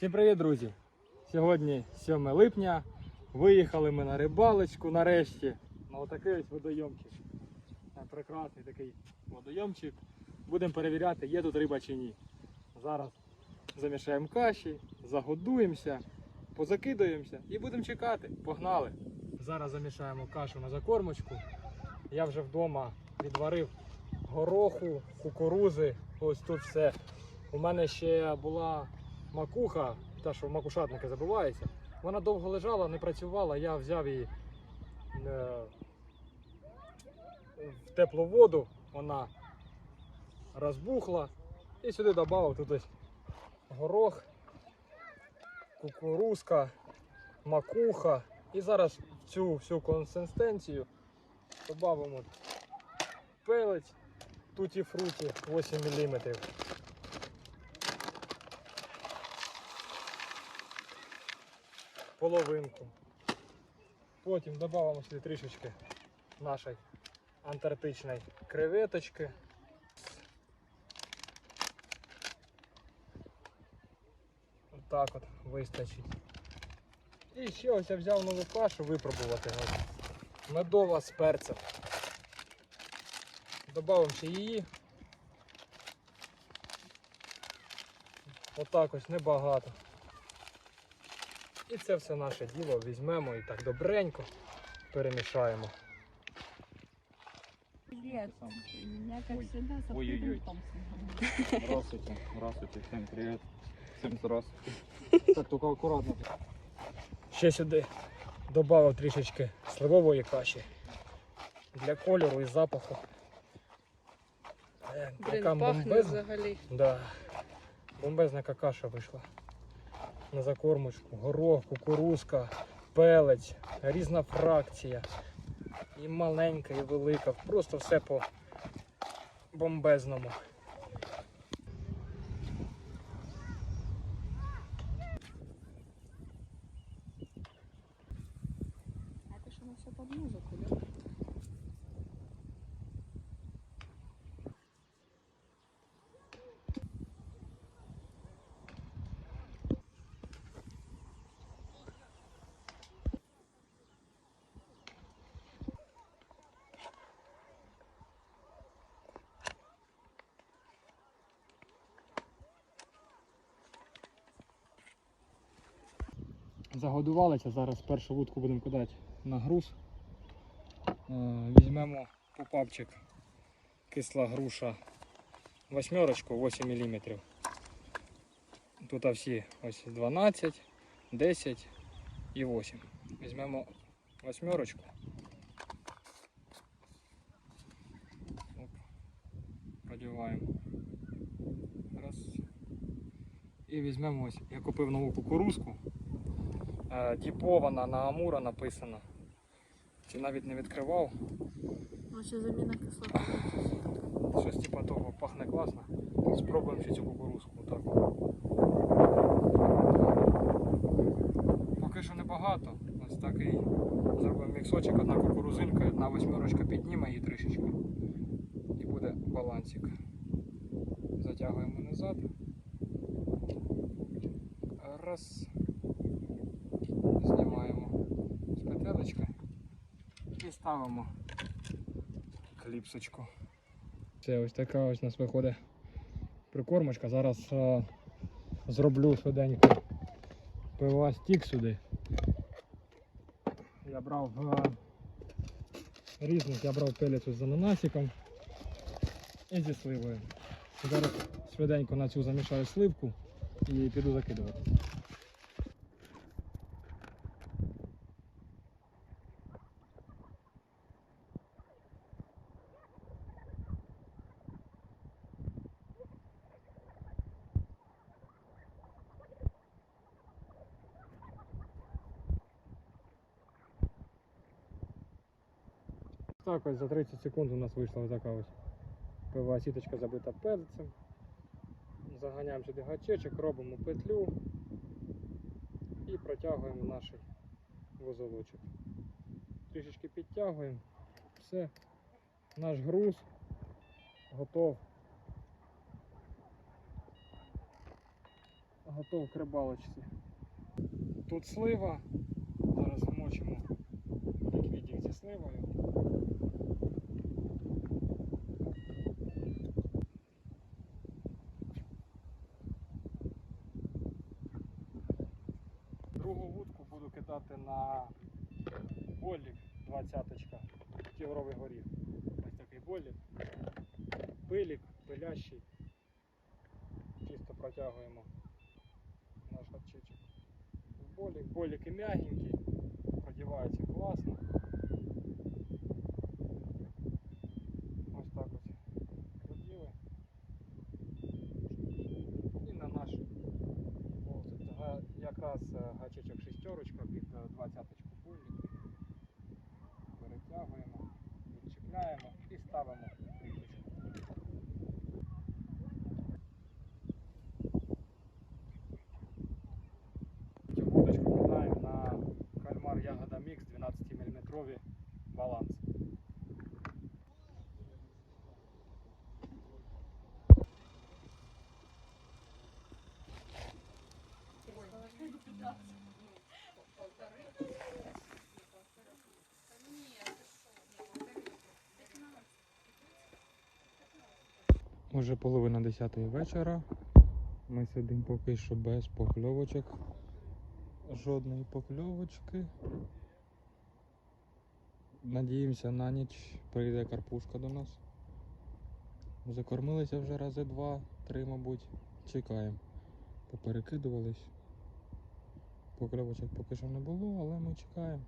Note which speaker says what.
Speaker 1: Всім привіт, друзі! Сьогодні 7 липня. Виїхали ми на рибалочку нарешті. На отакий ось водойомчик. Е, Прекрасний такий водойомчик. Будемо перевіряти, є тут риба чи ні. Зараз замішаємо каші, загодуємося, позакидаємося і будемо чекати. Погнали! Зараз замішаємо кашу на закормочку. Я вже вдома відварив гороху, кукурузи. Ось тут все. У мене ще була макуха, та що в макушатники забивається. Вона довго лежала, не працювала. Я взяв її е, в теплу воду, вона розбухла. І сюди додав тут горох, кукурузка, макуха. І зараз в цю всю консистенцію додамо пелець туті фруті 8 мм. Половинку. Потім додамо сюди трішечки нашої антарктичної креветочки. Отак от вистачить. І ще ось я взяв нову кашу випробувати. Медова з перцем. Добавимо ще її. Отак ось небагато. І це все наше діло візьмемо і так добренько перемішаємо.
Speaker 2: Привет. Я, как
Speaker 3: Ой.
Speaker 2: всегда, с
Speaker 3: Ой-ой-ой. Здравствуйте, здравствуйте, всем привет. Всем здравствуйте.
Speaker 1: Так, тільки акуратно. Ще сюди додав трішечки сливової каші для кольору і запаху. Е,
Speaker 4: Блін, пахне
Speaker 1: бомбезна.
Speaker 4: взагалі.
Speaker 1: Да. Бомбезна какаша вийшла. На закормочку. Горох, кукурузка, пелець, різна фракція. І маленька, і велика. Просто все по бомбезному. Загодувалися, зараз першу вудку будемо кидати на груз. Е, Візьмемо попапчик кисла груша восьмерочку 8 мм. Тут всі ось 12, 10 і 8. Візьмемо восьмерочку. Оп. Продіваємо. Раз. І візьмемо ось, я купив нову кукурузку. Е, Діпована на Амура написано. Чи навіть не відкривав.
Speaker 4: Вообще заміна кислоти.
Speaker 1: Щось типа того пахне класно. Спробуємо ще цю кукурузку. Так. Поки що небагато. Ось такий зробимо міксочок, одна кукурузинка, одна восьмерочка підніме її трішечки. І буде балансик. Затягуємо назад. Раз. Ставимо кліпсочку. Це ось така ось у нас виходить прикормочка. Зараз е, зроблю швиденько пива стік сюди. Я брав е, різних, я брав пелецю з ананасиком і зі сливою. Зараз швиденько на цю замішаю сливку і піду закидувати. Так ось за 30 секунд у нас вийшла така ось пива сіточка забита перцем. Заганяємо сюди гачечок, робимо петлю і протягуємо наш вузолочок. Трішечки підтягуємо. Все, наш груз готов. готов к рибалочці. Тут слива. Зараз вмочимо ліквідік зі сливою. Другу вудку буду кидати на болік 20 тігровий горіх. Ось такий болік. Пилік, пилящий. Чисто протягуємо наш хатчичок. Болік, боліки м'ягенький, продівається класно. Ось так ось проділи. І на наш болтик. Якраз е, гачечок шістерочка під двадцяточку болік. Перетягуємо, відчіпляємо і ставимо кріпочку. Вудочку кидаємо на кальмар ягода мікс 12 мм баланс. Уже половина десятої вечора. Ми сидимо поки що без покльовочок. Жодної покльовочки. Надіємося на ніч прийде карпушка до нас. Закормилися вже рази два-три, мабуть. Чекаємо. Поперекидувались. Покльовочок поки що не було, але ми чекаємо.